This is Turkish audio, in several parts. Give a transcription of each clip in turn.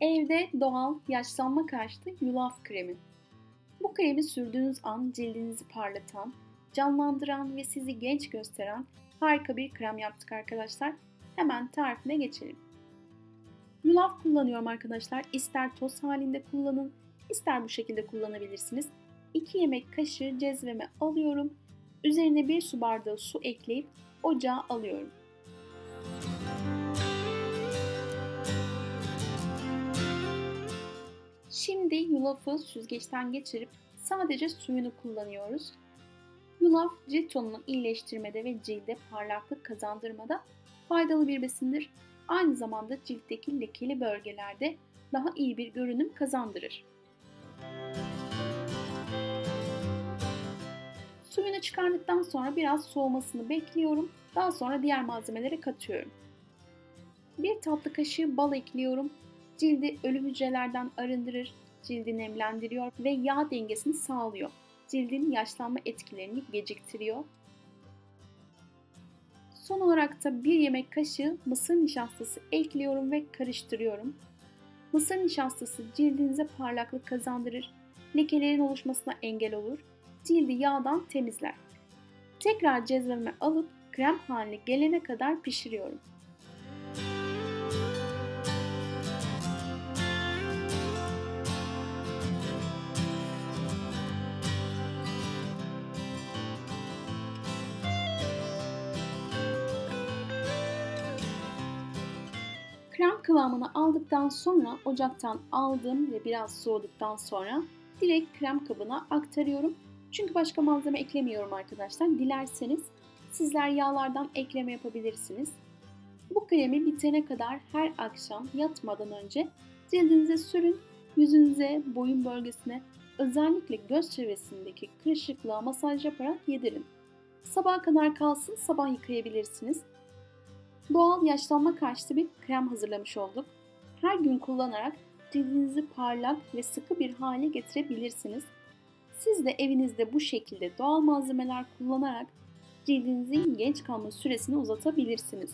Evde doğal yaşlanma karşıtı yulaf kremi. Bu kremi sürdüğünüz an cildinizi parlatan, canlandıran ve sizi genç gösteren harika bir krem yaptık arkadaşlar. Hemen tarifine geçelim. Yulaf kullanıyorum arkadaşlar. İster toz halinde kullanın, ister bu şekilde kullanabilirsiniz. 2 yemek kaşığı cezveme alıyorum. Üzerine 1 su bardağı su ekleyip ocağa alıyorum. Şimdi yulafı süzgeçten geçirip sadece suyunu kullanıyoruz. Yulaf cilt tonunu iyileştirmede ve cilde parlaklık kazandırmada faydalı bir besindir. Aynı zamanda ciltteki lekeli bölgelerde daha iyi bir görünüm kazandırır. Suyunu çıkardıktan sonra biraz soğumasını bekliyorum. Daha sonra diğer malzemelere katıyorum. Bir tatlı kaşığı bal ekliyorum. Cildi ölü hücrelerden arındırır, cildi nemlendiriyor ve yağ dengesini sağlıyor. Cildin yaşlanma etkilerini geciktiriyor. Son olarak da bir yemek kaşığı mısır nişastası ekliyorum ve karıştırıyorum. Mısır nişastası cildinize parlaklık kazandırır, lekelerin oluşmasına engel olur, cildi yağdan temizler. Tekrar cezveme alıp krem haline gelene kadar pişiriyorum. Kıvamını aldıktan sonra ocaktan aldım ve biraz soğuduktan sonra direkt krem kabına aktarıyorum. Çünkü başka malzeme eklemiyorum arkadaşlar. Dilerseniz sizler yağlardan ekleme yapabilirsiniz. Bu kremi bitene kadar her akşam yatmadan önce cildinize sürün. Yüzünüze, boyun bölgesine, özellikle göz çevresindeki kırışıklığa masaj yaparak yedirin. Sabaha kadar kalsın, sabah yıkayabilirsiniz. Doğal yaşlanma karşıtı bir krem hazırlamış olduk. Her gün kullanarak cildinizi parlak ve sıkı bir hale getirebilirsiniz. Siz de evinizde bu şekilde doğal malzemeler kullanarak cildinizin genç kalma süresini uzatabilirsiniz.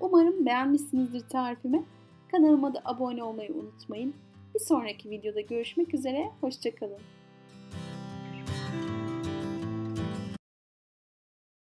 Umarım beğenmişsinizdir tarifimi. Kanalıma da abone olmayı unutmayın. Bir sonraki videoda görüşmek üzere, hoşçakalın.